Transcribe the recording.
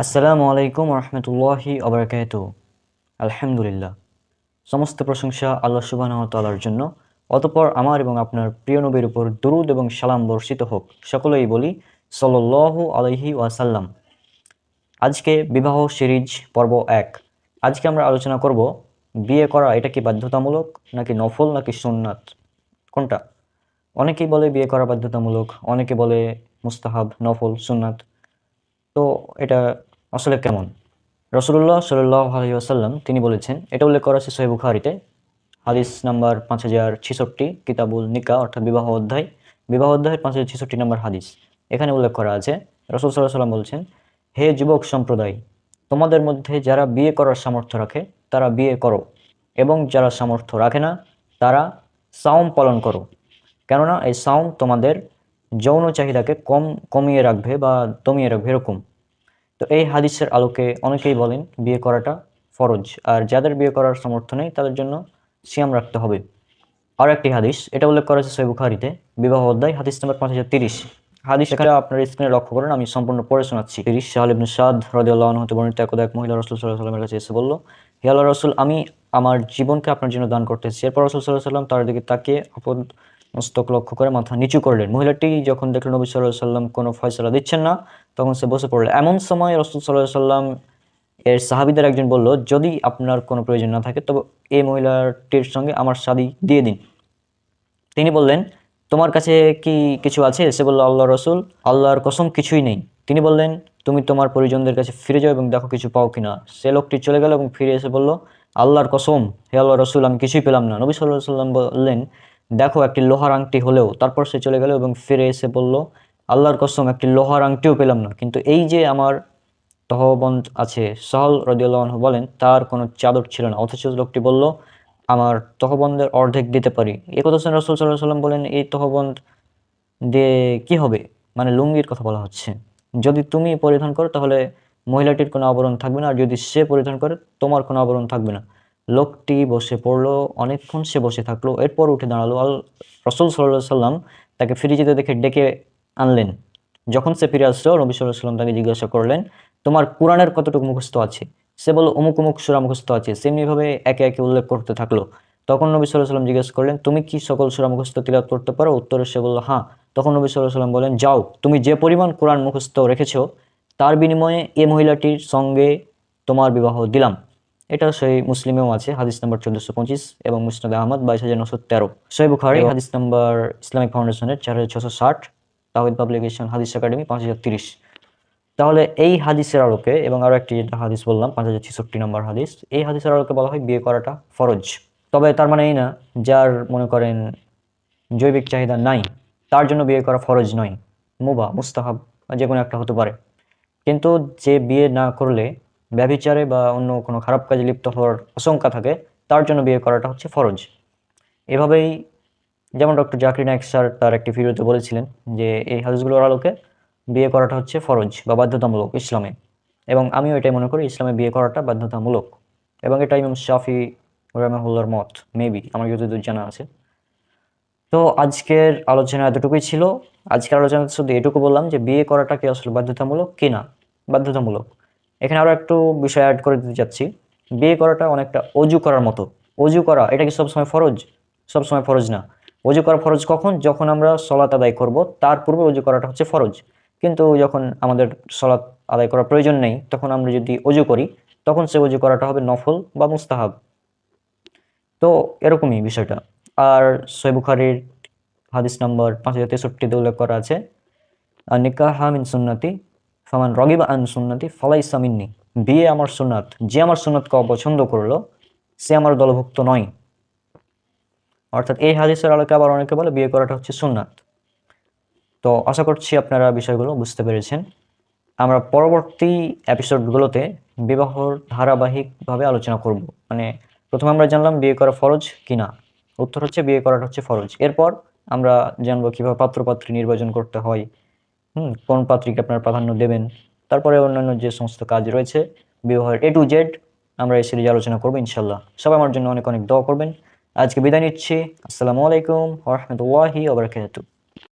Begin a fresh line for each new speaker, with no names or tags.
আসসালামু আলাইকুম রহমতুল্লাহি অবরাকাত আলহামদুলিল্লাহ। সমস্ত প্রশংসা আল্লাহ সুবাহ তালার জন্য। অতপর আমার এবং আপনার প্রিয় নবীর উপর দুরুদ এবং সালাম বর্ষিত হোক। সকলেই বলি, সল্লাল্লাহু আলাইহি ওয়াসাল্লাম। আজকে বিবাহ সিরিজ পর্ব এক। আজকে আমরা আলোচনা করব, বিয়ে করা এটা কি বাধ্যতামূলক নাকি নফল নাকি সুন্নাত? কোনটা? অনেকেই বলে বিয়ে করা বাধ্যতামূলক, অনেকে বলে মুস্তাহাব, নফল, সুন্নাত। তো এটা আসলে কেমন? রসুল্লাহ সাল্লাহ আলহি আসাল্লাম তিনি বলেছেন, এটা উল্লেখ করা আছে সোহেব বুখারিতে, হাদিস নাম্বার পাঁচ হাজার ছেষট্টি, কিতাবুল নিকা, অর্থাৎ বিবাহ অধ্যায়। বিবাহ অধ্যায়ের পাঁচ হাজার ছেষট্টি নম্বর হাদিস। এখানে উল্লেখ করা আছে, রসুল সাল্লাহ সাল্লাম বলছেন, হে যুবক সম্প্রদায়, তোমাদের মধ্যে যারা বিয়ে করার সামর্থ্য রাখে, তারা বিয়ে করো। এবং যারা সামর্থ্য রাখে না, তারা সাওম পালন করো। কেননা এই সাওম তোমাদের যৌন চাহিদাকে কম, কমিয়ে রাখবে বা দমিয়ে রাখবে, এরকম। তো এই হাদিসের আলোকে অনেকেই বলেন বিয়ে করাটা ফরজ। আর যাদের বিয়ে করার সামর্থ্য নেই তাদের জন্য সিয়াম রাখতে হবে। আর একটি হাদিস এটা উল্লেখ করা হয়েছে সৈবুখারিতে বিবাহ অধ্যায় হাদিস নম্বর পাঁচ হাজার তিরিশ। হাদিস এখানে আপনার স্ক্রিনে লক্ষ্য করেন আমি সম্পূর্ণ পড়ে শোনাচ্ছি। তিরিশ সাহাল ইবনে সাদ রদিয়াল্লাহ হতে বর্ণিত একদা এক মহিলা রসুল সাল্লাহ সাল্লামের কাছে এসে বলল হে আল্লাহ রসুল আমি আমার জীবনকে আপনার জন্য দান করতেছি। এরপর রসুল সাল্লাহ সাল্লাম তার দিকে তাকিয়ে আপদ মস্তক লক্ষ্য করে মাথা নিচু করলেন। মহিলাটি যখন দেখলেন নবী সাল্লাহ সাল্লাম কোনো ফয়সলা দিচ্ছেন না, তখন সে বসে পড়ল এমন সময় রসুল সাল্লাহ সাল্লাম এর সাহাবিদের একজন বলল, যদি আপনার কোনো প্রয়োজন না থাকে, তবে এই মহিলাটির সঙ্গে আমার শাদি দিয়ে দিন। তিনি বললেন, তোমার কাছে কি কিছু আছে? সে বলল আল্লাহ রসুল, আল্লাহর কসম কিছুই নেই। তিনি বললেন, তুমি তোমার পরিজনদের কাছে ফিরে যাও এবং দেখো কিছু পাও কিনা। সে লোকটি চলে গেল এবং ফিরে এসে বলল, আল্লাহর কসম, হে আল্লাহ রসুল, আমি কিছুই পেলাম না। নবী সাল্লাহ সাল্লাম বললেন দেখো, একটি লোহার আংটি হলেও, তারপর সে চলে গেল এবং ফিরে এসে বলল, আল্লাহর কসম, একটি লোহার আংটিও পেলাম না। কিন্তু এই যে আমার তহবন্ধ আছে, সহল রদিউল্লাহ বলেন, তার কোনো চাদর ছিল না। অথচ লোকটি বলল, আমার তহবন্ধের অর্ধেক দিতে পারি। এ কথা শুনে রসুল সাল্লাহ সাল্লাম বলেন, এই তহবন্ধ দিয়ে কি হবে? মানে লুঙ্গির কথা বলা হচ্ছে। যদি তুমি পরিধান করো, তাহলে মহিলাটির কোনো আবরণ থাকবে না, আর যদি সে পরিধান করে, তোমার কোনো আবরণ থাকবে না। লোকটি বসে পড়ল, অনেকক্ষণ সে বসে থাকল। এরপর উঠে দাঁড়াল। আল রসুল সাল্লাহ সাল্লাম তাকে ফিরে যেতে দেখে ডেকে আনলেন। যখন সে ফিরে আসলো, নবী সাল্লাহ সাল্লাম তাকে জিজ্ঞাসা করলেন, তোমার কোরআনের কতটুকু মুখস্থ আছে? সে বলল, অমুক অমুক সুরা মুখস্থ আছে। সেমনিভাবে একে একে উল্লেখ করতে থাকল। তখন নবী সাল্লাহ সাল্লাম জিজ্ঞেস করলেন, তুমি কি সকল সুরা মুখস্থ তিলাত করতে পারো? উত্তরে সে বলল হ্যাঁ। তখন নবী সাল্লাহ সাল্লাম বলেন, যাও, তুমি যে পরিমাণ কোরআন মুখস্থ রেখেছ, তার বিনিময়ে এ মহিলাটির সঙ্গে তোমার বিবাহ দিলাম। এটা সেই মুসলিমেও আছে হাদিস নম্বর চোদ্দশো পঁচিশ এবং মুসনাদ আহমদ বাইশ হাজার নশো তেরো। সই বুখারি হাদিস নম্বর ইসলামিক ফাউন্ডেশনের চার হাজার ছশো ষাট তাহিদ পাবলিকেশন হাদিস একাডেমি পাঁচ হাজার তিরিশ। তাহলে এই হাদিসের আলোকে এবং আরও একটি যেটা হাদিস বললাম পাঁচ হাজার ছেষট্টি নম্বর হাদিস এই হাদিসের আলোকে বলা হয় বিয়ে করাটা ফরজ। তবে তার মানে এই না যার মনে করেন জৈবিক চাহিদা নাই তার জন্য বিয়ে করা ফরজ নয়। মুবা মুস্তাহাব যে কোনো একটা হতে পারে। কিন্তু যে বিয়ে না করলে ব্যভিচারে বা অন্য কোনো খারাপ কাজে লিপ্ত হওয়ার আশঙ্কা থাকে, তার জন্য বিয়ে করাটা হচ্ছে ফরজ। এভাবেই যেমন ডক্টর জাকির নায়ক স্যার তার একটি ভিডিওতে বলেছিলেন যে, এই হাদিসগুলোর আলোকে বিয়ে করাটা হচ্ছে ফরজ বা বাধ্যতামূলক ইসলামে। এবং আমিও এটাই মনে করি, ইসলামে বিয়ে করাটা বাধ্যতামূলক। এবং এটা ইমাম শাফি রহমাহুল্লার মত মেবি আমার যতদূর জানা আছে। তো আজকের আলোচনা এতটুকুই ছিল। আজকের আলোচনা শুধু এটুকু বললাম যে, বিয়ে করাটা কি আসলে বাধ্যতামূলক? কি না? বাধ্যতামূলক। এখানে আরও একটু বিষয় অ্যাড করে দিতে চাচ্ছি। বিয়ে করাটা অনেকটা অজু করার মতো। অজু করা, এটা কি সবসময় ফরজ? সবসময় ফরজ না। অজু করা ফরজ কখন? যখন আমরা সলাত আদায় করব, তার পূর্বে অজু করাটা হচ্ছে ফরজ। কিন্তু যখন আমাদের সলাত আদায় করার প্রয়োজন নেই, তখন আমরা যদি অজু করি, তখন সে অজু করাটা হবে নফল বা মুস্তাহাব। তো এরকমই বিষয়টা। আর সৈবুখারির হাদিস নম্বর পাঁচ হাজার তেষট্টিতে উল্লেখ করা আছে নিকাহ মিন সুন্নাতি ফামান রগিবা আন সুন্নাতি ফালাই সামিননি বিয়ে আমার সুন্নাত। যে আমার সুন্নাতকে অপছন্দ করল, সে আমার দলভুক্ত নয়। অর্থাৎ এই হাদিসের আলোকে আবার অনেকে বলে বিয়ে করাটা হচ্ছে সুন্নাত। তো আশা করছি আপনারা বিষয়গুলো বুঝতে পেরেছেন। আমরা পরবর্তী এপিসোডগুলোতে বিবাহর ধারাবাহিকভাবে আলোচনা করব। মানে প্রথমে আমরা জানলাম বিয়ে করা ফরজ কি না? উত্তর হচ্ছে বিয়ে করাটা হচ্ছে ফরজ। এরপর আমরা জানব কীভাবে পাত্রপাত্রী নির্বাচন করতে হয়। হুম কোন পাত্রীকে আপনারা প্রাধান্য দেবেন। তারপরে অন্যান্য যে সমস্ত কাজ রয়েছে বিবাহের এ টু জেড আমরা এই সিরিজ আলোচনা করব ইনশাল্লাহ সবাই আমার জন্য অনেক অনেক দোয়া করবেন। আজকে বিদায় নিচ্ছি। আসসালামু আলাইকুম রহমতুল্লাহি ওবরাকাতুহ